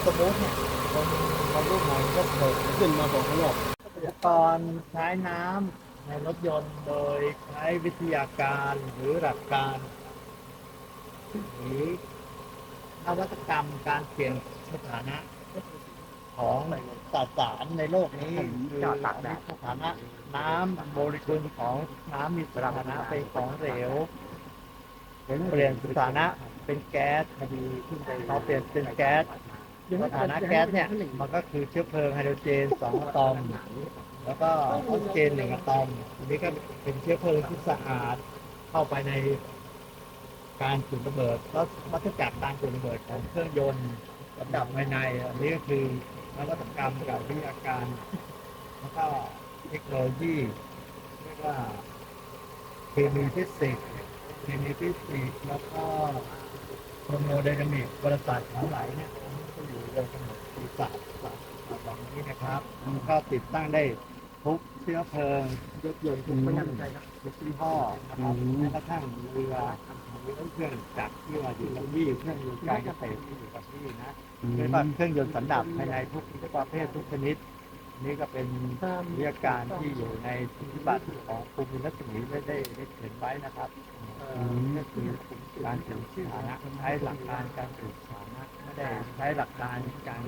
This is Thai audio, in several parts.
ขึ้นมาบอกข้างนอกอุปกรณ์ใช้น้ำในรถยนต์โดยใช้วิทยาการหรือหลักการหรือนวัตกรรมการเปลี่ยนสถานะ ของสสารในโลกนี้คือสถานะน้ำโมเลกุลของน้ำมีสถานะเป็นของเหลวเปลี่ยนสถานะเป็นแก๊สพอเปลี่ยนเป็นแก๊ส สถานะแก๊สเนี่ยมันก็คือเชื้อเพลิงไฮโดรเจนสองอะตอม แล้วก็ออกซิเจนหนึ่งอะตอมอันนี้ก็เป็นเชื้อเพลิงที่สะอาดเข้าไปในการจุดระเบิดแล้ววัฏจักรการจุดระเบิดของเครื่องยนต์ระดับภายในอันนี้ก็คือนวัตกรรมกับวิทยาการแล้วก็เทคโนโลยีเรียกว่าเคมีฟิสิกส์เคมีฟิสิกส์แล้วก็โมโนไดนามิกบริษัททั้งหลายเนี่ย ก็อยู่ในกำหนดปีศาจเหล่านี้นะครับมันก็ติดตั้งได้ทุกเชื้อเพลิงรถยนต์ทุกรุ่นทุกยี่ห้อนะครับแม้กระทั่งเรือหรือเครื่องจักรที่ว่าอยู่กับที่เครื่องยนต์การเกษตรที่อยู่กับที่นะหรือว่าเครื่องยนต์สันดาปภายในทุกประเภททุกชนิด นี่ก็เป็นวิทยาการที่อยู่ในที่บัตรของภูมิรัศมีได้ได้ได้เขียนไว้นะครับก็คือการถือสถานะใช้หลักการการถือสถานะ ได้ใช้หลักการการ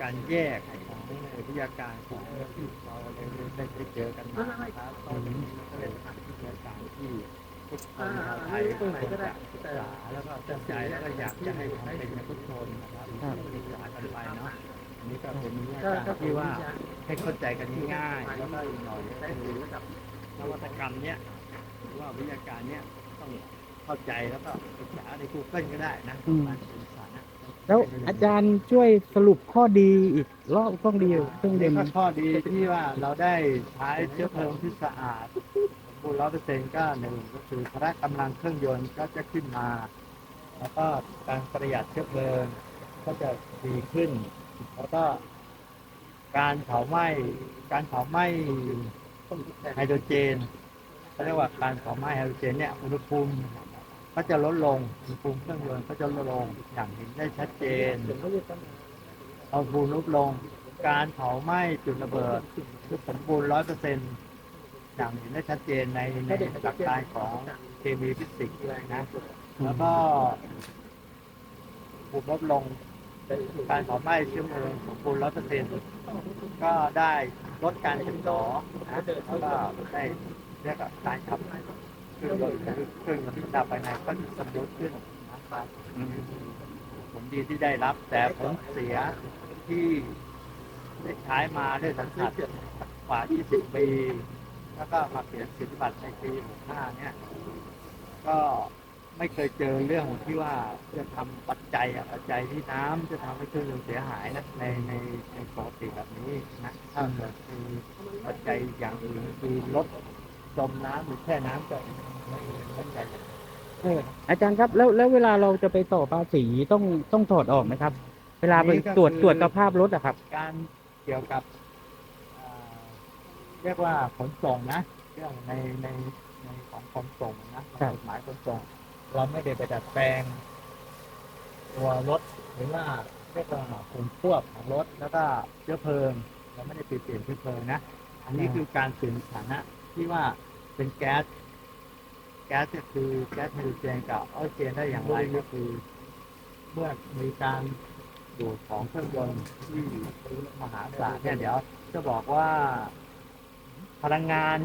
การแยกของวิทยาการของที่เราได้ได้ได้เจอกันมานะครับตอนนี้ก็เป็นวิทยาการที่ทุกคนชาวไทยควรจะศึกษาแล้วก็ตั้งใจแล้วก็อยากจะให้ทำเป็นทุกคนนะครับศึกษากันไปเนาะอันนี้ก็เป็นวิทยาการที่ว่าให้เข้าใจกันง่ายๆแล้วก็อีกหน่อยก็คือนวัตกรรมเนี้ยหรือว่าวิทยาการเนี้ยต้องเข้าใจแล้วก็ศึกษาใน Google ก็ได้นะ แล้วอาจารย์ช่วยสรุปข้อดีอีกรอบข้อดีเครื่องเรีเด่ยนกว่าข้อดีที่ว่าเราได้ใช้เชื้อเพลิงที่สะอาดสมบูรณ์ร้อยเปอร์เซ็นต์ก็หนึ่งก็คือพละกำลังเครื่องยนต์ก็จะขึ้นมา แล้วก็การประหยัดเชื้อเพลิงก็จะดีขึ้น แล้วก็การเผาไหม้การเผาไหม้ไฮโดรเจนเขาเรียกว่าการเผาไหม้ไฮโดรเจนเนี่ยอุณหภูมิ ก็จะลดลงอุณหภูมิเครื่องยนต์ก็จะลดลงอย่างเห็นได้ชัดเจนเอาอุณหภูมิลดลง การเผาไหม้จุดระเบิดคือสมบูรณ์ร้อยเปอร์เซ็นต์อย่างเห็นได้ชัดเจนในในหลักการของเคมีฟิสิกส์ด้วยนะ แล้วก็อุณหภูมิลดลง การเผาไหม้เชื้อเพลิงสมบูรณ์ร้อยเปอร์เซ็นต์ก็ได้ลดการติดต่อนะแล้วก็ได้เรียกว่าการขับ คืองยคือคืองยนต์ที่ดับภายในก็จะสมบูรณ์ขึ้นนะครับผลดีที่ได้รับ แต่ผลเสียที่ได้ใช้มาด้วยสัญชาติกว่า 20 ปี แล้วก็มาเปลี่ยนสิทธิบัตรในปี 65 เนี่ย ก็ไม่เคยเจอเรื่องที่ว่าจะทำปัจจัยอะปัจจัยที่น้ำจะทำให้เครื่องยนต์เสียหายนะในในในปกติแบบนี้นะถ้าเกิดมีปัจจัยอย่างอื่นคือลด จมน้ำหรือแช่น้ำก็ไม่เป็นปัจจัยเอออาจารย์ครับ แล้วแล้วเวลาเราจะไปต่อภาษีต้องต้องถอดออกไหมครับ เวลาไปตรวจตรวจสภาพรถอะครับ การเกี่ยวกับอ่าเรียกว่าขนส่งนะเรื่องในในในของขนส่งนะครับกฎหมายขนส่ง เราไม่ได้ไปดัดแปลง ตัวรถหรือว่าเรียกว่าผลควบของรถแล้วก็เชื้อเพลิง เราไม่ได้ไปเปลี่ยนเชื้อเพลิงนะ อันนี้คือการเปลี่ยนสถานะ ที่ว่าเป็นแก๊ส แก๊สก็คือแก๊สไฮโดรเจนกับออกซิเจนได้อย่างไรก็คือ เมื่อมีการดูดของเครื่องยนต์ที่มหาศาลเนี่ยเดี๋ยว จะบอกว่าพลังงาน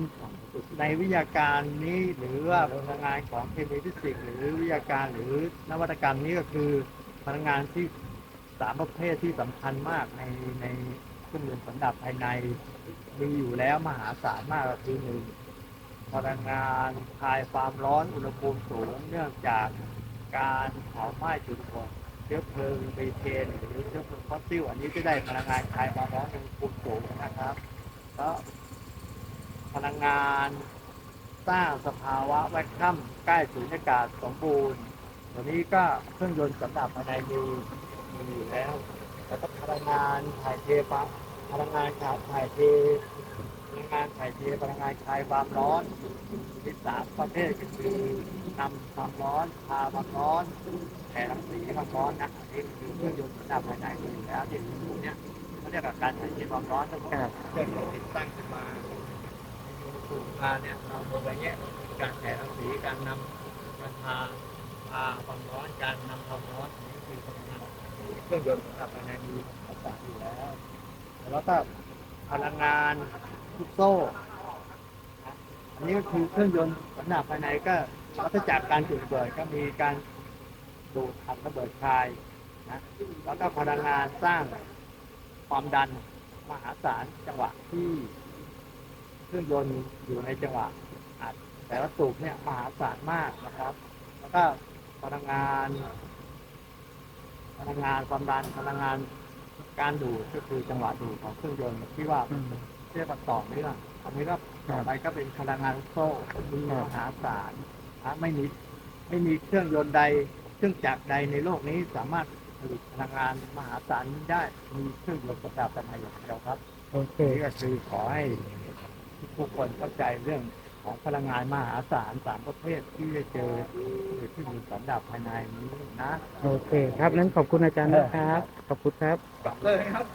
ในวิทยาการนี้หรือว่าพลังงานของเคมีฟิสิกส์หรือวิทยาการหรือนวัตกรรมนี้ก็คือพลังงานที่สามประเภทที่สำคัญมากในใน เครื่องยนต์สันดาปภายใน มีอยู่แล้วมหาศาลมากก็คือหนึ่งพลังงานคลายความร้อนอุณหภูมิสูงเนื่องจากการเผาไหม้จุดระเบิดเชื้อเพลิงเบเทนหรือเชื้อเพลิงฟอสซิลอันนี้จะได้พลังงานคลายความร้อนอุณหภูมิสูงนะครับแล้วพลังงานสร้างสภาวะแวคคัมใกล้สูญญากาศสมบูรณ์ตัวนี้ก็เครื่องยนต์สำหรับภายในมีมีอยู่แล้วแล้วก็พลังงานถ่ายเทปะ พลังงานขาถ่ายเทพลังงานถ่ายเทพลังงานคลายความร้อนที่สามประเภทก็คือนำความร้อนพาความร้อนแผ่รังสีความร้อนนะอันนี้คือเครื่องยนต์สำหรับภายในอยู่แล้วที่พวกเนี้ยก็เรียกว่าการถ่ายเทความร้อนก็ครับเครื่องยนต์ติดตั้งขึ้นมาสูงมาเนี่ยเราดูไปเนี้ยการแผ่รังสีการนำการพาพาความร้อนการนำความร้อนนี่คือพลังงานเครื่องยนต์สำหรับภายในมีอัตราอยู่แล้ว แล้วก็พลังงานทุกโซ่อันนี้ก็คือเครื่องยนต์สำหรับภายในก็วัฏจักการจุดเบิดก็มีการดูดอัดระเบิดคายนะแล้วก็พลังงานสร้างความดันมหาศาลจังหวะที่เครื่องยนต์อยู่ในจังหวะอัดแต่ละสูบเนี่ยมหาศาลมากนะครับ แล้วก็พลังงานพลังงานความดันพลังงาน การดูดก็คือจังหวะดูดของเครื่องยนต์ที่ว่าอืมเรียกว่าต่อเนื่องอันนี้ก็ครับต่อไปก็เป็นพลังงานลูกโซ่มีมหาศาลนะไม่มีไม่มีเครื่องยนต์ใดเครื่องจักรใดในโลกนี้สามารถผลิตพลังงานมหาศาลนี้ได้มีเครื่องยนต์ประดับภายในอย่างเดียวครับโอเคนี่ก็คือขอให้ทุกคนเข้าใจเรื่อง ของพลังงานมหาศาลสามประเภทที่จะเจอหรือที่มีสันดับภายในนี้นะ โอเคครับนั้นขอบคุณอาจารย์นะครับ ขอบคุณครับเลยครับ